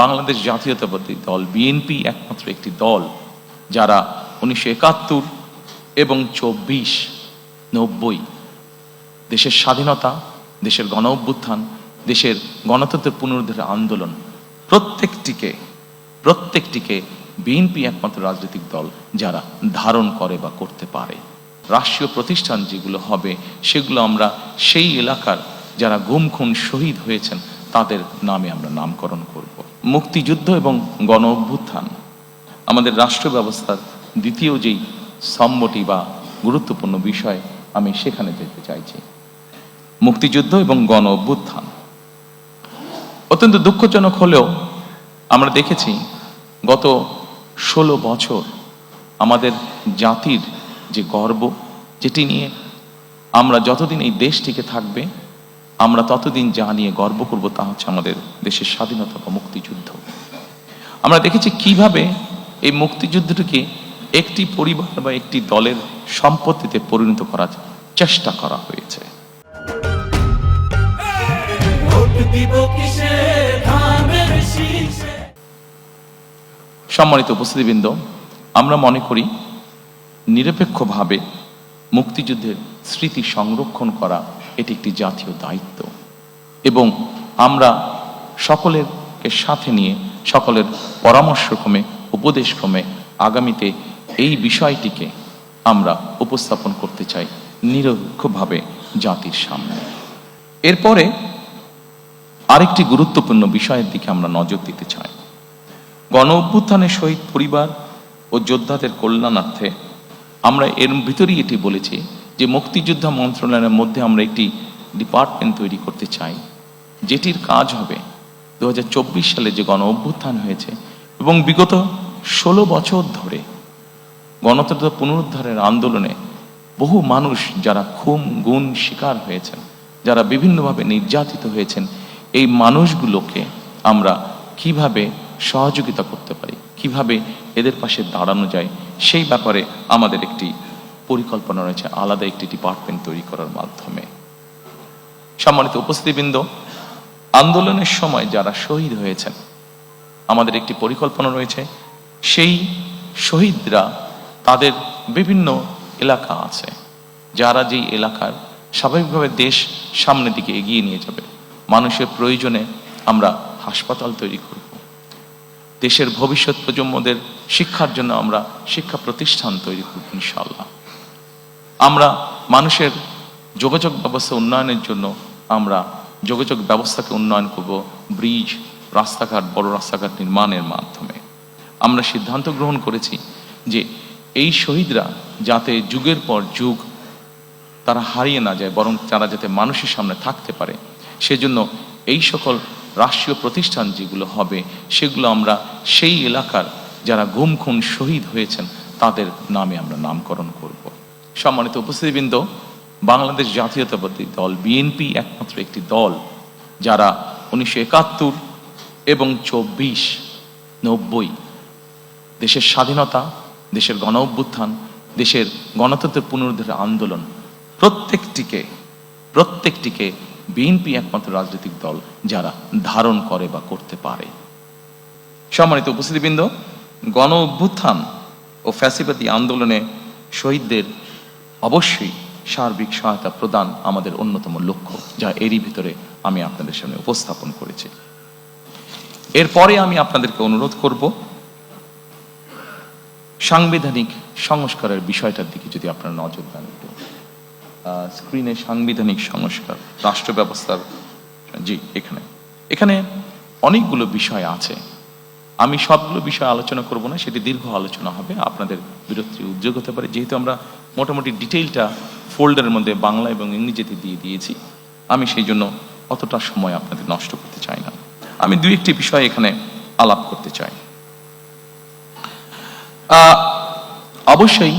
বাংলাদেশ জাতীয়তাবাদী দল বিএনপি একমাত্র একটি দল, যারা উনিশশো একাত্তর এবং চব্বিশ, নব্বই দেশের স্বাধীনতা, দেশের গণ অভ্যুত্থান, দেশের গণতন্ত্রের পুনরুদ্ধারের আন্দোলন, প্রত্যেকটিকে প্রত্যেকটিকে বিএনপি একমাত্র রাজনৈতিক দল যারা ধারণ করে বা করতে পারে। রাষ্ট্রীয় প্রতিষ্ঠান যেগুলো হবে, সেগুলো আমরা সেই এলাকার যারা গুম খুন শহীদ হয়েছেন, তাদের নামে আমরা নামকরণ করব। মুক্তিযুদ্ধ এবং গণ অভ্যুত্থান আমাদের রাষ্ট্র ব্যবস্থার দ্বিতীয় যেই স্তম্ভটি বা গুরুত্বপূর্ণ বিষয় আমি সেখানে যেতে চাইছি। মুক্তিযুদ্ধ এবং গণ অভ্যুত্থান অত্যন্ত দুঃখজনক হলেও আমরা দেখেছি গত ষোলো বছর আমাদের জাতির যে গর্ব, যেটি নিয়ে আমরা যতদিন এই দেশটিকে থাকবে আমরা ততদিন যা নিয়ে গর্ব করব তা হচ্ছে আমাদের দেশের স্বাধীনতা বা মুক্তিযুদ্ধ। আমরা দেখেছি কীভাবে এই মুক্তিযুদ্ধটিকে একটি পরিবার বা একটি দলের সম্পত্তিতে পরিণত করার চেষ্টা করা হয়েছে। সম্মানিত উপস্থিতিবৃন্দ আমরা মনে করি নিরপেক্ষভাবে মুক্তিযুদ্ধের স্মৃতি সংরক্ষণ করা এটি একটি জাতীয় দায়িত্ব। এবং আমরা সকলেরকে সাথে নিয়ে, সকলের পরামর্শক্রমে, উপদেশক্রমে আগামীতে এই বিষয়টিকে আমরা উপস্থাপন করতে চাই নিরপেক্ষভাবে জাতির সামনে। এরপরে আরেকটি গুরুত্বপূর্ণ বিষয়ের দিকে আমরা নজর দিতে চাই। গণ অভ্যুত্থানের শহীদ পরিবার ও যোদ্ধাদের কল্যাণার্থে আমরা এর ভিতরেই এটি বলেছি যে মুক্তিযোদ্ধা মন্ত্রণালয়ের মধ্যে আমরা একটি ডিপার্টমেন্ট তৈরি করতে চাই, যেটির কাজ হবে দু হাজার চব্বিশ সালে যে গণ অভ্যুত্থান হয়েছে এবং বিগত ষোলো বছর ধরে গণতন্ত্র পুনরুদ্ধারের আন্দোলনে বহু মানুষ যারা খুন গুণ শিকার হয়েছেন, যারা বিভিন্নভাবে নির্যাতিত হয়েছেন, এই মানুষগুলোকে আমরা কীভাবে সহযোগিতা করতে পারি, কীভাবে এদের পাশে দাঁড়ানো যায়, সেই ব্যাপারে আমাদের একটি পরিকল্পনা রয়েছে আলাদা একটি ডিপার্টমেন্ট তৈরি করার মাধ্যমে। সম্মানিত উপস্থিতিবৃন্দ, আন্দোলনের সময় যারা শহীদ হয়েছেন, আমাদের একটি পরিকল্পনা রয়েছে, সেই শহীদরা তাদের বিভিন্ন এলাকা আছে, যারা যেই এলাকার স্বাভাবিকভাবে দেশ সামনের দিকে এগিয়ে নিয়ে যাবে। মানুষের প্রয়োজনে আমরা হাসপাতাল তৈরি করব। দেশের ভবিষ্যৎ প্রজন্মদের শিক্ষার জন্য আমরা শিক্ষা প্রতিষ্ঠান তৈরি করব ইনশাল্লাহ আমরা মানুষের যোগাযোগ ব্যবস্থা উন্নয়নের জন্য আমরা যোগাযোগ ব্যবস্থাকে উন্নয়ন করব, ব্রিজ, রাস্তাঘাট, বড় রাস্তাঘাট নির্মাণের মাধ্যমে। আমরা সিদ্ধান্ত গ্রহণ করেছি যে এই শহীদরা যাতে যুগের পর যুগ তারা হারিয়ে না যায়, বরং তারা যাতে মানুষের সামনে থাকতে পারে। সেজন্য এই সকল রাষ্ট্রীয় প্রতিষ্ঠান যেগুলো হবে, সেগুলো আমরা সেই এলাকার যারা গুম খুন শহীদ হয়েছেন, তাদের নামে আমরা নামকরণ করব। সম্মানিত উপস্থিতিবৃন্দ, বাংলাদেশ জাতীয়তাবাদী দল বিএনপি একমাত্র একটি দল, যারা উনিশশো একাত্তর এবং চব্বিশ নব্বই দেশের স্বাধীনতা, দেশের গণ অভ্যুত্থান, দেশের গণতন্ত্রের পুনরুদ্ধার আন্দোলন, প্রত্যেকটিকে প্রত্যেকটিকে বিএনপি একমাত্র রাজনৈতিক দল যারা ধারণ করে বা করতে পারে। সম্মানিত উপস্থিতিবৃন্দ, গণ অভ্যুত্থান ও ফ্যাসিবাদী আন্দোলনে শহীদদের অবশ্যই সার্বিক সহায়তা প্রদান আমাদের অন্যতম লক্ষ্য, যা এরই ভিতরে আমি আপনাদের সামনে উপস্থাপন করেছি। এরপরে আমি আপনাদেরকে অনুরোধ করব, সাংবিধানিক সংস্কারের বিষয়টার দিকে যদি আপনারা নজর দেন একটু। স্ক্রিনে সাংবিধানিক সংস্কার, রাষ্ট্র ব্যবস্থার, জি, এখানে। এখানে অনেকগুলো বিষয় আছে। আমি সবগুলো বিষয় আলোচনা করব না, সেটি দীর্ঘ আলোচনা হবে, আপনাদের বিরক্তির উদ্যোগ হতে পারে। যেহেতু আমরা মোটামুটি ডিটেইলটা ফোল্ডারের মধ্যে বাংলা এবং ইংরেজিতে দিয়ে দিয়েছি। আমি সেই জন্য অতটা সময় আপনাদের নষ্ট করতে চাই না। আমি দুই একটি বিষয় এখানে আলাপ করতে চাই। অবশ্যই